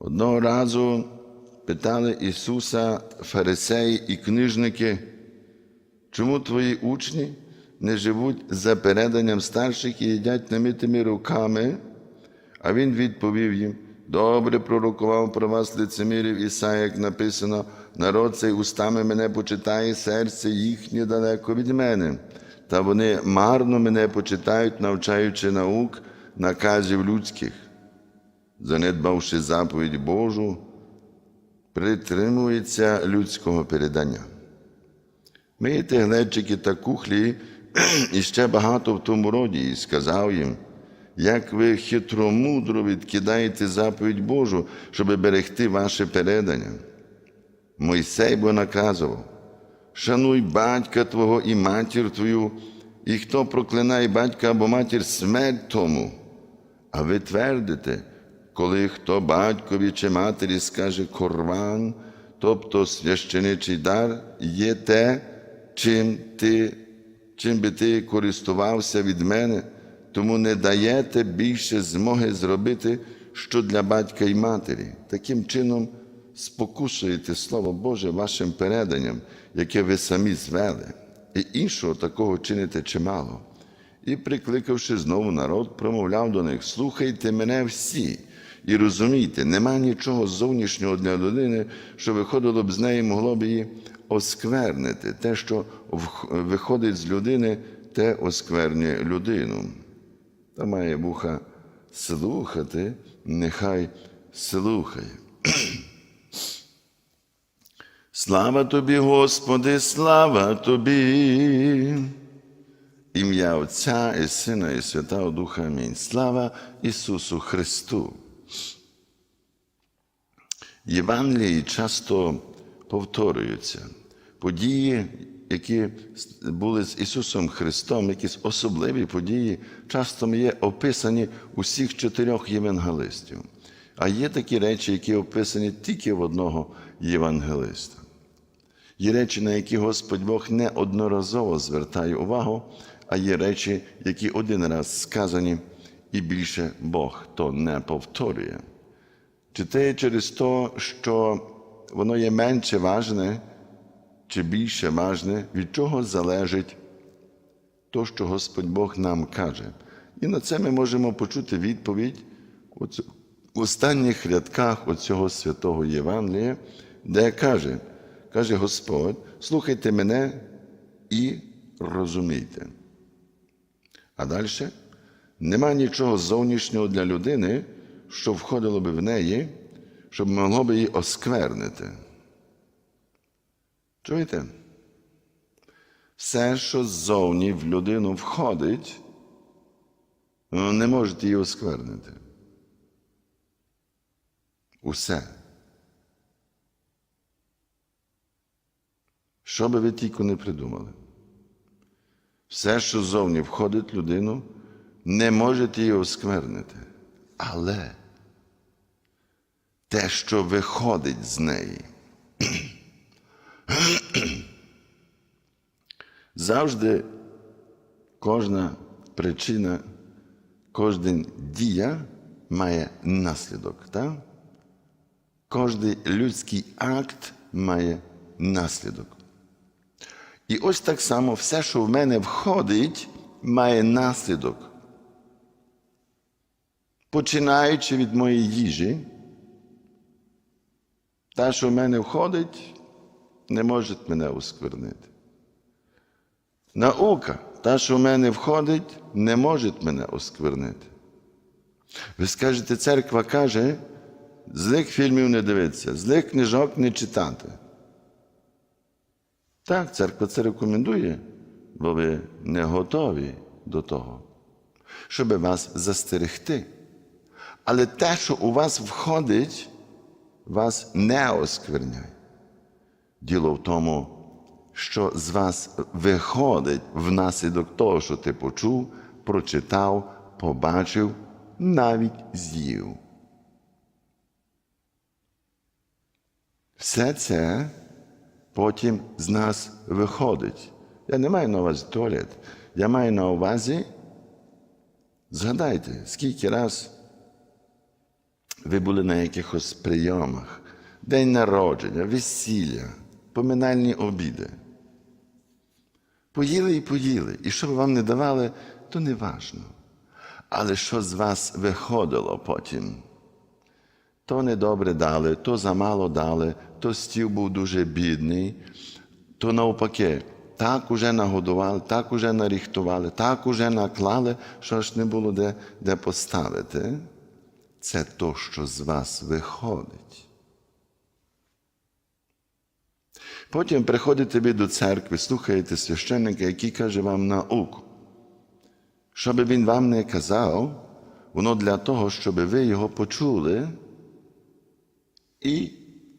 Одного разу питали Ісуса фарисеї і книжники, чому твої учні не живуть за переданням старших і їдять намитими руками? А він відповів їм: добре пророкував про вас лицемірів Ісая, як написано, народ цей устами мене почитає, серце їхнє далеко від мене. Та вони марно мене почитають, навчаючи наук, наказів людських. Занедбавши заповідь Божу, притримується людського передання. Миєте глечики та кухлі і ще багато в тому роді, і сказав їм, як ви хитромудро відкидаєте заповідь Божу, щоб берегти ваше передання. Мойсей бо наказував, шануй батька твого і матір твою, і хто проклинає батька або матір смерть тому. А ви твердите, коли хто батькові чи матері скаже корван, тобто священичий дар, є те, чим, ти, чим би ти користувався від мене, тому не даєте більше змоги зробити, що для батька і матері. Таким чином спокушуєте Слово Боже вашим переданням, яке ви самі звели, і іншого такого чините чимало. І, прикликавши знову народ, промовляв до них: слухайте мене всі і розумійте, нема нічого зовнішнього для людини, що виходило б з неї, могло б її осквернити. Те, що виходить з людини, те осквернює людину. Та має вуха слухати, нехай слухає. Слава тобі, Господи, слава тобі. Ім'я Отця і Сина, і Святого Духа Амінь. Слава Ісусу Христу. Євангелії часто повторюються. Події, які були з Ісусом Христом, якісь особливі події, часто є описані у всіх чотирьох євангелистів. А є такі речі, які описані тільки в одного євангелиста. Є речі, на які Господь Бог неодноразово звертає увагу, а є речі, які один раз сказані, і більше Бог то не повторює. Чи те через те, що воно є менше важне, чи більше важне, від чого залежить то, що Господь Бог нам каже. І на це ми можемо почути відповідь в останніх рядках оцього святого Євангелія, де каже, каже Господь, слухайте мене і розумійте. А далі нема нічого зовнішнього для людини, що входило би в неї, щоб могло би її осквернити. Чуєте? Все, що ззовні в людину входить, не можете її осквернити. Усе. Що би ви тільки не придумали? Все, що ззовні входить в людину, не можете її осквернити. Але те, що виходить з неї, завжди кожна причина, кожен дія має наслідок. Так? Кожен людський акт має наслідок. І ось так само все, що в мене входить, має наслідок. Починаючи від моєї їжі, те, що в мене входить, не може мене осквернити. Наука, та, що в мене входить, не може мене осквернити. Ви скажете, церква каже, злих фільмів не дивитися, злих книжок не читати. Так, церква це рекомендує, бо ви не готові до того, щоб вас застерегти. Але те, що у вас входить, вас не оскверняє. Діло в тому, що з вас виходить внаслідок того, що ти почув, прочитав, побачив, навіть з'їв. Все це потім з нас виходить. Я не маю на увазі туалет. Я маю на увазі, згадайте, скільки раз ви були на якихось прийомах, день народження, весілля, поминальні обіди. Поїли і поїли, і що б вам не давали, то не важно. Але що з вас виходило потім? То недобре дали, то замало дали, то стіл був дуже бідний, то навпаки, так уже нагодували, так уже наріхтували, так уже наклали, що ж не було де, де поставити. Це то, що з вас виходить. Потім приходите ви до церкви, слухаєте священника, який каже вам науку. Що би він вам не казав, воно для того, щоб ви його почули і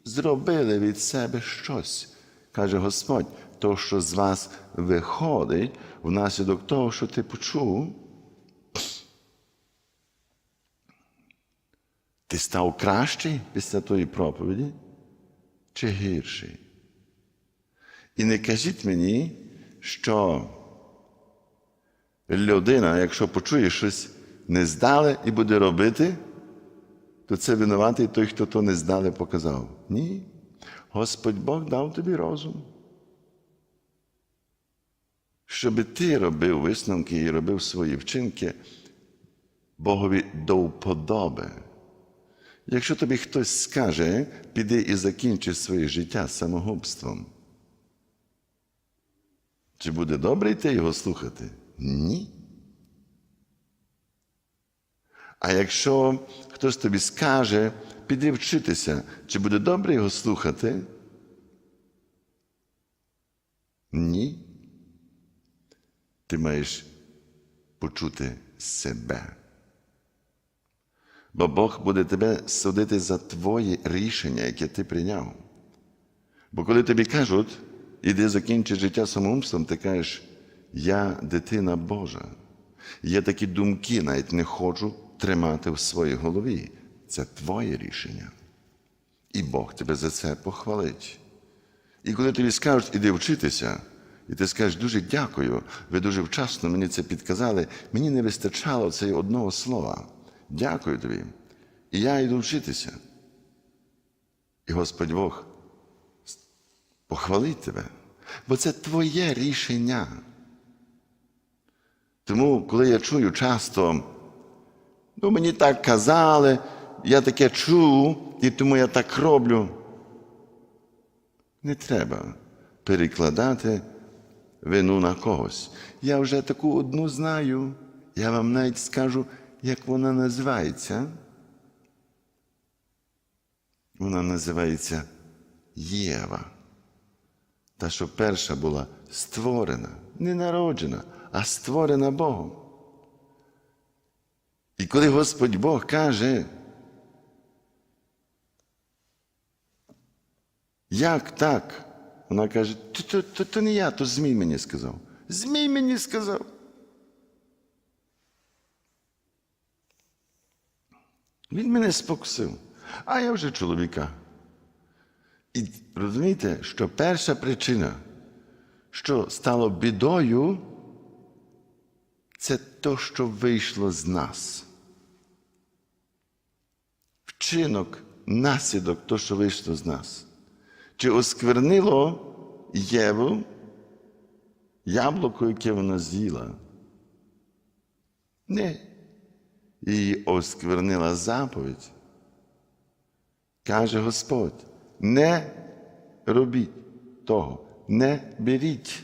зробили від себе щось. Каже Господь, то, що з вас виходить, внаслідок того, що ти почув, ти став кращий після тої проповіді чи гірший? І не кажіть мені, що людина, якщо почує щось не здале і буде робити, то це винуватий той, хто то не здале показав. Ні. Господь Бог дав тобі розум. Щоб ти робив висновки і робив свої вчинки Богові до вподоби. Якщо тобі хтось скаже, піди і закінчи своє життя самогубством. Чи буде добре йти його слухати? Ні. А якщо хтось тобі скаже, піди вчитися, чи буде добре його слухати? Ні. Ти маєш почути себе. Бо Бог буде тебе судити за твоє рішення, яке ти прийняв. Бо коли тобі кажуть, іди закінчи життя самоумством, ти кажеш, я дитина Божа. Я такі думки навіть не хочу тримати в своїй голові. Це твоє рішення. І Бог тебе за це похвалить. І коли тобі скажуть, іди вчитися, і ти скажеш, дуже дякую, ви дуже вчасно мені це підказали, мені не вистачало цього одного слова. Дякую тобі. І я йду вчитися. І Господь Бог похвалить тебе, бо це твоє рішення. Тому, коли я чую часто, ну мені так казали, я таке чув, і тому я так роблю. Не треба перекладати вину на когось. Я вже таку одну знаю. Я вам навіть скажу, як вона називається. Вона називається Єва. Та, що перша була створена, не народжена, а створена Богом. І коли Господь Бог каже, як так? Вона каже, то, то, то, то не я, то Змій мені сказав. Змій мені сказав. Він мене спокусив, а я вже чоловіка. І розумієте, що перша причина, що стало бідою, це то, що вийшло з нас. Вчинок, наслідок то, що вийшло з нас. Чи осквернило Єву яблуко, яке вона з'їла? Ні. Її осквернила заповідь. Каже Господь, не робіть того, не беріть.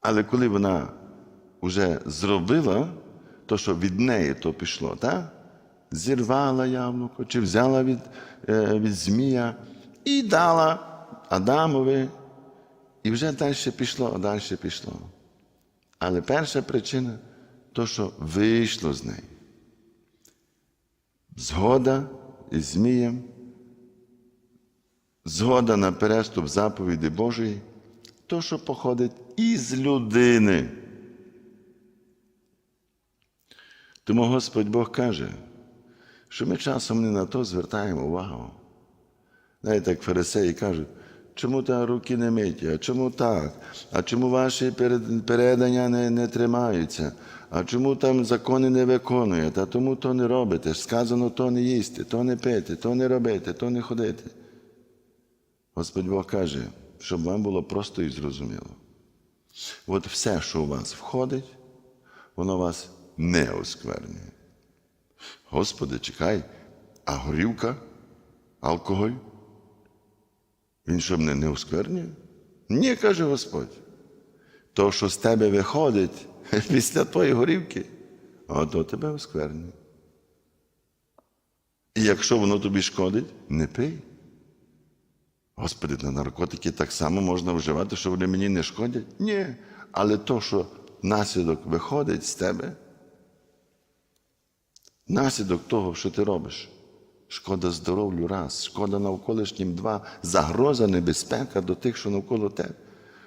Але коли вона вже зробила, то що від неї то пішло, так? зірвала яблуко, чи взяла від, е, від Змія і дала Адамові, і вже далі пішло, далі пішло. Але перша причина то, що вийшло з неї. Згода із Змієм, згода на переступ заповіді Божої, то, що походить із людини. Тому Господь Бог каже, що ми часом не на то звертаємо увагу. Знаєте, як фарисеї кажуть, чому та руки не миті, а чому так? А чому ваші передання не, не тримаються? А чому там закони не виконуєте? А тому то не робите? Сказано то не їсти, то не пити, то не робити, то не ходити. Господь Бог каже, щоб вам було просто і зрозуміло. От все, що у вас входить, воно вас не осквернює. Господи, чекай, а горілка, алкоголь? Він що мене не осквернює? Ні, каже Господь. То, що з тебе виходить після тої горівки, ото тебе осквернює. І якщо воно тобі шкодить, не пий. Господи, на наркотики так само можна вживати, що вони мені не шкодять? Ні. Але то, що наслідок виходить з тебе, наслідок того, що ти робиш, шкода здоров'ю раз, шкода навколишнім два, загроза, небезпека до тих, що навколо тебе.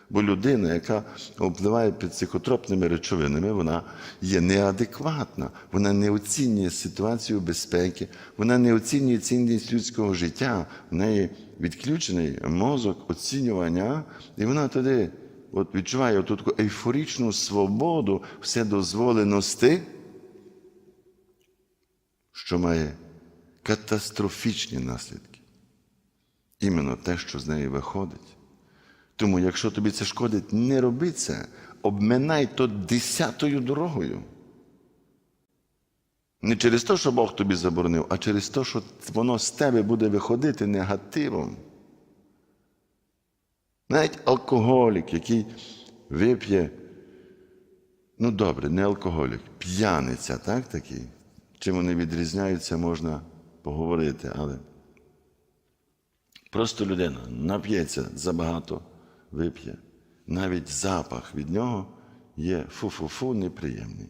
Бо людина, яка впливає під психотропними речовинами, вона є неадекватна, вона не оцінює ситуацію безпеки, вона не оцінює цінність людського життя, в неї відключений мозок оцінювання, і вона тоді от відчуває оту таку ейфоричну свободу вседозволеності, що має катастрофічні наслідки. Іменно те, що з неї виходить. Тому, якщо тобі це шкодить, не роби це, обминай то десятою дорогою. Не через те, що Бог тобі заборонив, а через те, що воно з тебе буде виходити негативом. Навіть алкоголік, який вип'є, ну добре, не алкоголік, п'яниця, так такий. Чим вони відрізняються, можна поговорити, але просто людина нап'ється забагато, вип'є. Навіть запах від нього є фу-фу-фу неприємний.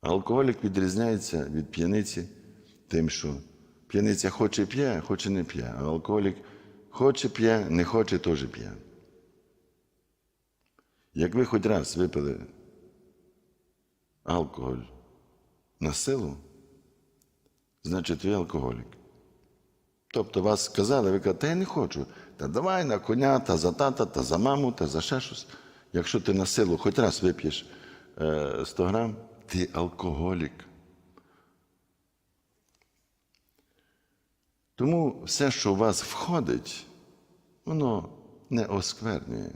Алкоголік відрізняється від п'яниці тим, що п'яниця хоче п'є, хоче не п'є, а алкоголік хоче п'є, не хоче теж п'є. Як ви хоч раз випили алкоголь на силу, значить ви алкоголік. Тобто вас сказали, ви кажете, я не хочу. Та давай на коня, та за тата, та за маму, та за ще щось. Якщо ти на силу хоч раз вип'єш е, 100 грам, ти алкоголік. Тому все, що у вас входить, воно не осквернює.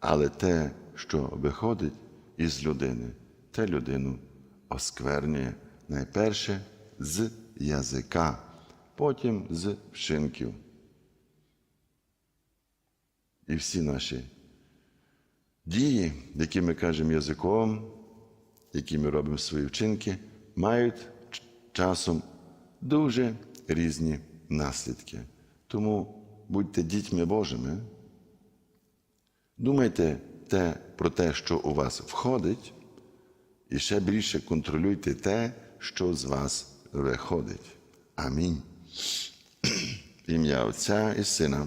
Але те, що виходить із людини, те людину осквернює найперше з язика, потім з вчинків. І всі наші дії, які ми кажемо язиком, які ми робимо свої вчинки, мають часом дуже різні наслідки. Тому будьте дітьми Божими. Думайте те, про те, що у вас входить, і ще більше контролюйте те, що з вас виходить. Амінь. Ім'я Отця і Сина